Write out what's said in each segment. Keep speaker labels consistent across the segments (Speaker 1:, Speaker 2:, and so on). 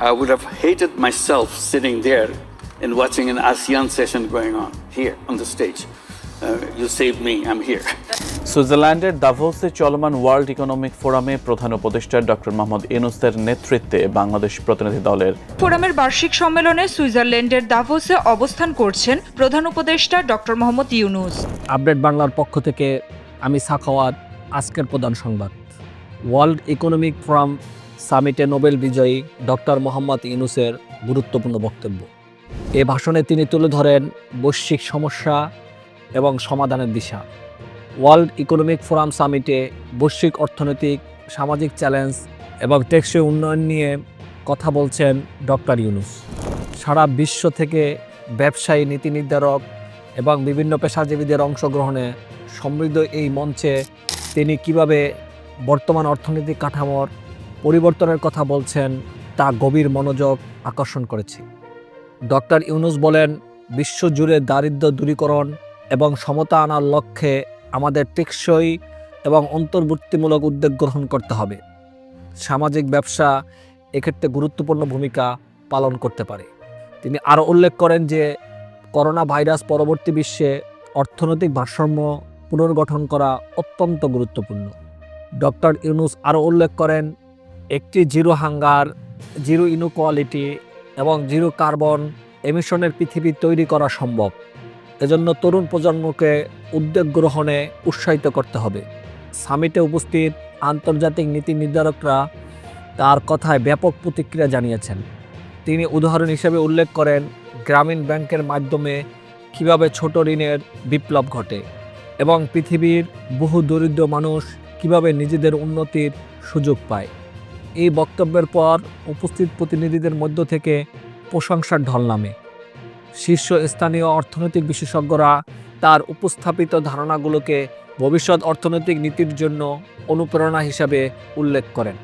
Speaker 1: I would have hated myself sitting there and watching an ASEAN session going on here on the stage. Uh, you saved me, I'm here.
Speaker 2: সুইজারল্যান্ডের দাভোসে চলমান world economic ফোরামে প্রধান উপদেষ্টা doctor Mohammad ইউনুসের নেতৃত্বে বাংলাদেশ প্রতিনিধি দলের
Speaker 3: ফোরামের বার্ষিক সম্মেলনে সুইজারল্যান্ডের দাভোসে অবস্থান করছেন প্রধান উপদেষ্টা ডক্টর মোহাম্মদ ইউনুস
Speaker 4: আপডেট বাংলার পক্ষ থেকে আমি সাখাওয়াত আজকের প্রধান সংবাদ ওয়ার্ল্ড ইকোনমিক ফোরাম সামিটে নোবেল বিজয়ী ডক্টর মোহাম্মদ ইউনুসের গুরুত্বপূর্ণ বক্তব্য। এ ভাষণে তিনি তুলে ধরেন বৈশ্বিক সমস্যা এবং সমাধানের দিশা। ওয়ার্ল্ড ইকোনমিক ফোরাম সামিটে বৈশ্বিক অর্থনৈতিক, সামাজিক চ্যালেঞ্জ এবং টেকসই উন্নয়ন নিয়ে কথা বলছেন ডক্টর ইউনুস। সারা বিশ্ব থেকে ব্যবসায়ী নীতি নির্ধারক এবং বিভিন্ন পেশাজীবীদের অংশগ্রহণে সমৃদ্ধ এই মঞ্চে তিনি কীভাবে বর্তমান অর্থনৈতিক কাঠামোর পরিবর্তনের কথা বলছেন, তা গভীর মনোযোগ আকর্ষণ করেছে। ডক্টর ইউনুস বলেন, বিশ্বজুড়ে দারিদ্র্য দূরীকরণ এবং সমতা আনার লক্ষ্যে আমাদের টেকসই এবং অন্তর্বর্তীমূলক উদ্যোগ গ্রহণ করতে হবে। সামাজিক ব্যবসা এক্ষেত্রে গুরুত্বপূর্ণ ভূমিকা পালন করতে পারে। তিনি আরও উল্লেখ করেন যে, করোনা ভাইরাস পরবর্তী বিশ্বে অর্থনৈতিক ভারসাম্য পুনর্গঠন করা অত্যন্ত গুরুত্বপূর্ণ। ডক্টর ইউনুস আরও উল্লেখ করেন একটি জিরো হাঙ্গার, জিরো ইনকোয়ালিটি এবং জিরো কার্বন এমিশনের পৃথিবী তৈরি করা সম্ভব। এজন্য তরুণ প্রজন্মকে উদ্যোগ গ্রহণে উৎসাহিত করতে হবে। সামিটে উপস্থিত আন্তর্জাতিক নীতি নির্ধারকরা তার কথায় ব্যাপক প্রতিক্রিয়া জানিয়েছেন। তিনি উদাহরণ হিসেবে উল্লেখ করেন গ্রামীণ ব্যাংকের মাধ্যমে কীভাবে ছোট ঋণের বিপ্লব ঘটে এবং পৃথিবীর বহু দরিদ্র মানুষ কীভাবে নিজেদের উন্নতির সুযোগ পায়। এই বক্তব্যের পর উপস্থিত প্রতিনিধিদের মধ্য থেকে প্রশংসার ঢল নামে। শীর্ষস্থানীয় অর্থনৈতিক বিশেষজ্ঞরা তার উপস্থাপিত ধারণাগুলোকে ভবিষ্যৎ অর্থনৈতিক নীতির জন্য অনুপ্রেরণা হিসাবে উল্লেখ করেন।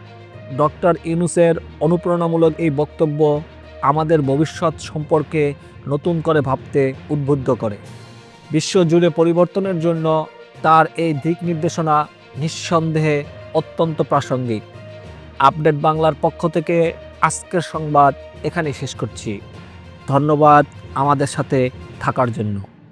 Speaker 4: ডক্টর ইউনুসের অনুপ্রেরণামূলক এই বক্তব্য আমাদের ভবিষ্যৎ সম্পর্কে নতুন করে ভাবতে উদ্বুদ্ধ করে। বিশ্বজুড়ে পরিবর্তনের জন্য তার এই দিক নির্দেশনা নিঃসন্দেহে অত্যন্ত প্রাসঙ্গিক। আপডেট বাংলার পক্ষ থেকে আজকের সংবাদ এখানেই শেষ করছি। ধন্যবাদ আমাদের সাথে থাকার জন্য।